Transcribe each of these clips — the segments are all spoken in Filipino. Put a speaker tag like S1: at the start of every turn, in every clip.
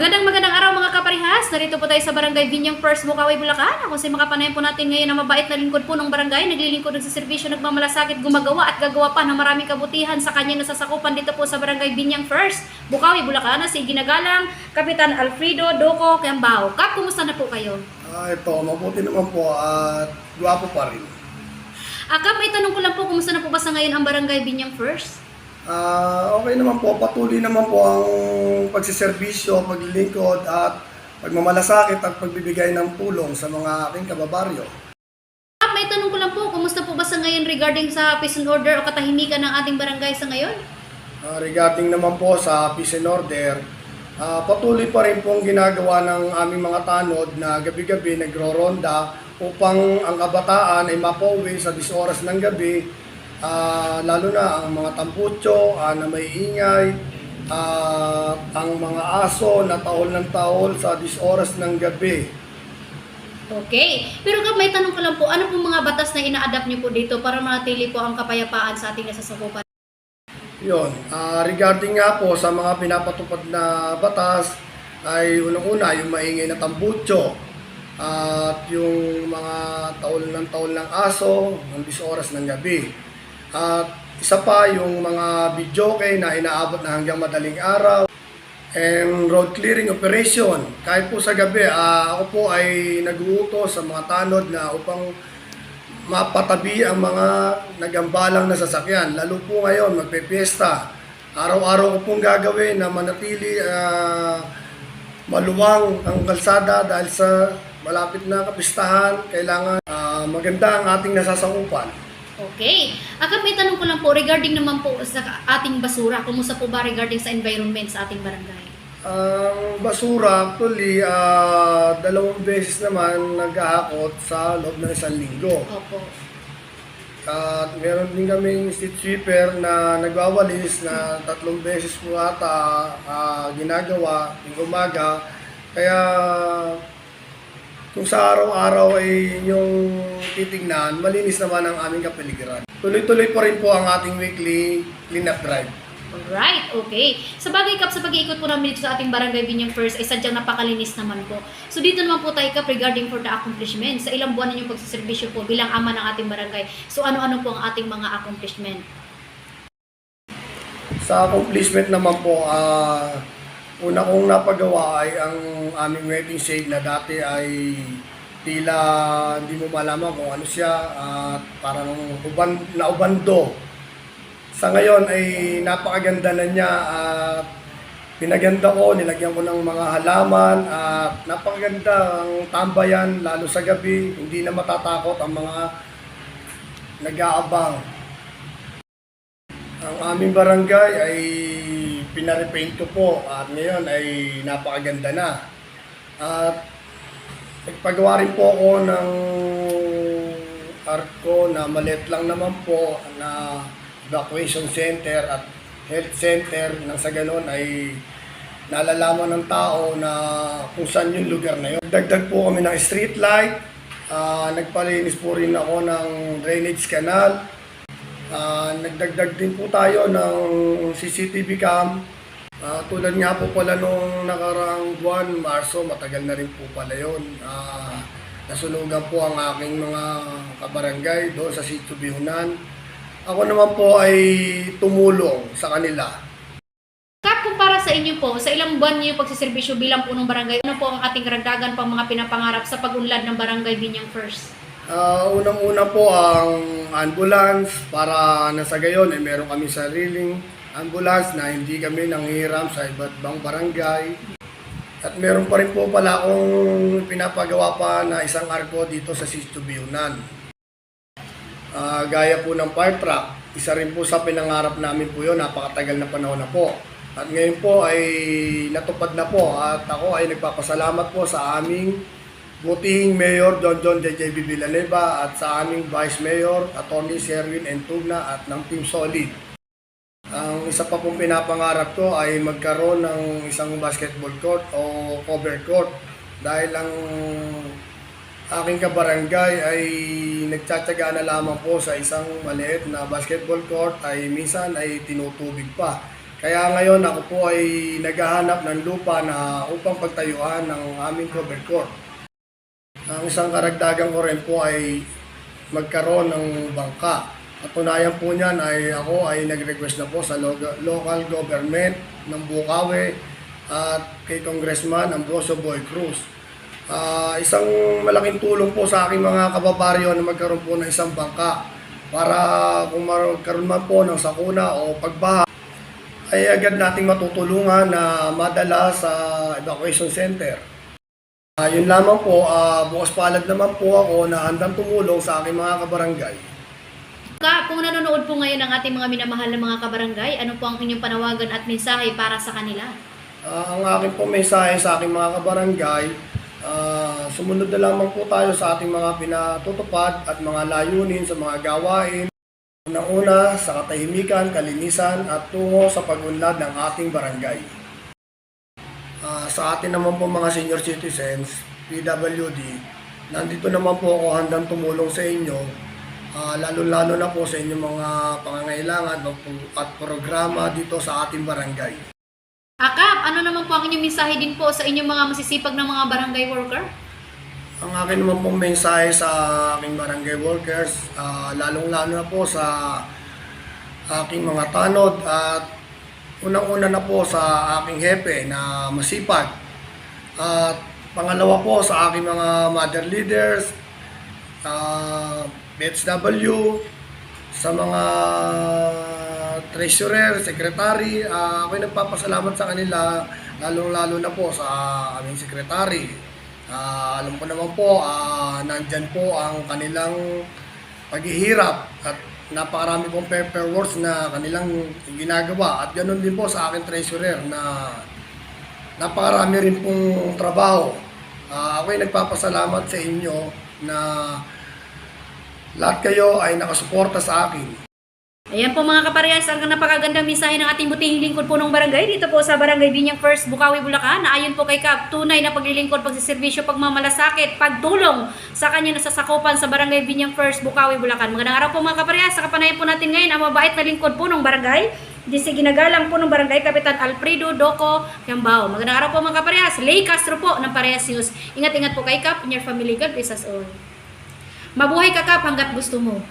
S1: Magandang magandang araw mga kaparihas. Narito po tayo sa Barangay Binyang First, Bukawi, Bulacan. Ako si makapanayan po natin ngayon na mabait na lingkod po ng barangay. Naglilingkod ng serbisyo, nagmamalasakit, gumagawa at gagawa pa ng maraming kabutihan sa kanyang nasasakupan dito po sa Barangay Binyang First, Bukawi, Bulacan. Na si Ginagalang Kapitan Alfredo Doco Kembao. Kap, kumusta na po kayo?
S2: Ah, ito, mabuti naman po at gwapo pa rin.
S1: Ah, Kap, may tanong ko lang po, kumusta na po ba sa ngayon ang Barangay Binyang First?
S2: Ah, okay naman po, patuloy naman po ang pagsiservisyo, paglilingkod at pagmamalasakit at pagbibigay ng tulong sa mga aking kababaryo.
S1: Kap, may tanong ko lang po, kumusta po ba sa ngayon regarding sa peace and order o katahimikan ng ating barangay sa ngayon?
S2: Ah, regarding naman po sa peace and order, ah, patuloy pa rin pong ginagawa ng aming mga tanod na gabi-gabi nagro-ronda upang ang kabataan ay mapauwi sa 10 oras ng gabi, Ah, lalo na ang mga tambutso ah, na may ingay, ah, ang mga aso na tahol ng tahol sa 10 oras ng gabi.
S1: Okay. Pero Kap, may tanong ko lang po, ano pong mga batas na ina-adapt niyo po dito para manatili po ang kapayapaan sa ating nasasakupan?
S2: Yon, ah, regarding nga po sa mga pinapatupad na batas ay unang-una yung maingay na tambutso at yung mga taol ng taol ng aso ng 10 oras ng gabi. At isa pa yung mga videoke na inaabot na hanggang madaling araw and road clearing operation. Kahit po sa gabi, ah, ako po ay nag-uutos sa mga tanod na upang mapatabi ang mga nagambalang na sasakyan. Lalo po ngayon, magpepiesta. Araw-araw ko pong gagawin na manatili ah, maluwang ang kalsada dahil sa malapit na kapistahan, kailangan ah, maganda ang ating nasasakupan.
S1: Okay. Akap, may tanong ko lang po regarding naman po sa ating basura. Kumusta po ba regarding sa environment sa ating barangay?
S2: Ang basura, actually, ah, dalawang beses naman nag-aakot sa loob ng isang linggo.
S1: Opo.
S2: At meron din kaming street sweeper na nagwawalis na tatlong beses po ata ah, ginagawa yung umaga. Kaya kung sa araw-araw ay yung titignan, malinis naman ang aming kapaligiran. Tuloy-tuloy pa rin po ang ating weekly cleanup drive.
S1: Alright, okay. Sa bagay Kap, sa pag-iikot po namin dito sa ating barangay Binyang First ay sadyang napakalinis naman po. So dito naman po tayo Kap regarding for the accomplishment. Sa ilang buwan ninyong pagsiservisyo po bilang ama ng ating barangay. So ano-ano po ang ating mga accomplishment?
S2: Sa accomplishment naman po, ah, una kong napagawa ay ang aming wedding shade na dati ay tila hindi mo malaman kung ano siya at parang uban, naubando. Sa ngayon ay napakaganda na niya at pinaganda ko, nilagyan ko ng mga halaman at napakaganda ang tambayan lalo sa gabi. Hindi na matatakot ang mga nag-aabang. Ang aming barangay ay pinarepaint ko po at ngayon ay napakaganda na. At nagpagawa rin po ako ng art ko na maliit lang naman po na evacuation center at health center nang sa ganun ay nalalaman ng tao na kung saan yung lugar na yun. Dagdag po kami ng street light, ah, nagpalinis po rin ako ng drainage canal, Ah, nagdagdag din po tayo ng CCTV cam. Ah, tulad nga po pala nung nakarang buwan, Marso, matagal na rin po pala yun. Ah, nasunugan po ang aking mga kabarangay doon sa Sitio Bihunan. Ako naman po ay tumulong sa kanila.
S1: Kap, kung para sa inyo po, sa ilang buwan niyo pagsiservisyo bilang punong barangay, ano po ang ating karagdagan pang mga pinapangarap sa pag-unlad ng barangay Binyang First?
S2: Ah, unang-una po ang ambulance para na sa gayon ay meron kami sariling ambulance na hindi kami nanghiram sa iba't ibang barangay. At meron pa rin po pala akong pinapagawa pa na isang arko dito sa Sisto Biunan. Ah, gaya po ng fire truck, isa rin po sa pinangarap namin po yun, napakatagal na panahon na po. At ngayon po ay natupad na po at ako ay nagpapasalamat po sa aming butihing Mayor John John JJB Villanueva at sa aming Vice Mayor, Attorney Sherwin Entugna at ng Team Solid. Isa pa pong pinapangarap ko ay magkaroon ng isang basketball court o cover court dahil ang aking kabarangay ay nagtsatsaga na lamang po sa isang maliit na basketball court ay minsan ay tinutubig pa. Kaya ngayon ako po ay naghahanap ng lupa na upang pagtayuan ng aming cover court. Ang isang karagdagan ko rin po ay magkaroon ng bangka. Patunayan po niyan ay ako ay nag-request na po sa lo- local government ng Bukawi at kay Congressman Ambrosio Boy Cruz. Ah, isang malaking tulong po sa aking mga kababaryo na magkaroon po ng isang bangka para kung magkaroon man po ng sakuna o pagbaha ay agad nating matutulungan na madala sa evacuation center. Ah, yun lamang po, ah, bukas palad naman po ako na handang tumulong sa aking mga kabarangay.
S1: Ka, kung nanonood po ngayon ang ating mga minamahal na mga kabarangay, ano po ang inyong panawagan at mensahe para sa kanila?
S2: Ah, ang aking po mensahe sa aking mga kabarangay, ah, sumunod na lamang po tayo sa ating mga pinatutupad at mga layunin sa mga gawain. Unang-una sa katahimikan, kalinisan at tungo sa pagunlad ng ating barangay. Ah, sa atin naman po mga senior citizens, PWD, nandito naman po ako handang tumulong sa inyo, ah, lalo-lalo na po sa inyong mga pangangailangan at programa dito sa ating barangay.
S1: Akap, ano naman po ang inyong mensahe din po sa inyong mga masisipag na mga barangay worker?
S2: Ang akin naman pong mensahe sa aking barangay workers, ah, lalong-lalo na po sa aking mga tanod at unang-una na po sa aking hepe na masipag. At pangalawa po sa aking mga mother leaders, uh, BHW, sa mga treasurer, secretary, ah, ako'y nagpapasalamat sa kanila, lalong-lalo na po sa aming secretary. Ah, alam ko naman po, ah, nandyan po ang kanilang paghihirap at napakarami pong paperwork na kanilang ginagawa at ganoon din po sa akin treasurer na napakarami rin pong trabaho. Ah, ako'y nagpapasalamat sa inyo na lahat kayo ay nakasuporta sa akin.
S1: Ayan po mga kaparehas, ang napakagandang mensahe ng ating butihing lingkod po ng barangay dito po sa Barangay Binyang First, Bukawi, Bulacan. Na ayon po kay Kap, tunay na paglilingkod, pagsiservisyo, pagmamalasakit, pagtulong sa kanya nasasakupan sa Barangay Binyang First, Bukawi, Bulacan. Magandang araw po mga kaparehas, sa kapanayan po natin ngayon ang mabait na lingkod po ng barangay. Di si ginagalang po ng barangay Kapitan Alfredo Doco Kiambao. Magandang araw po mga kaparehas, Lay Castro po ng Parehas News. Ingat-ingat po kay Kap, and your family, God bless us all. Mabuhay ka Kap hanggat gusto mo.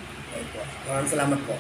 S2: Maraming salamat po.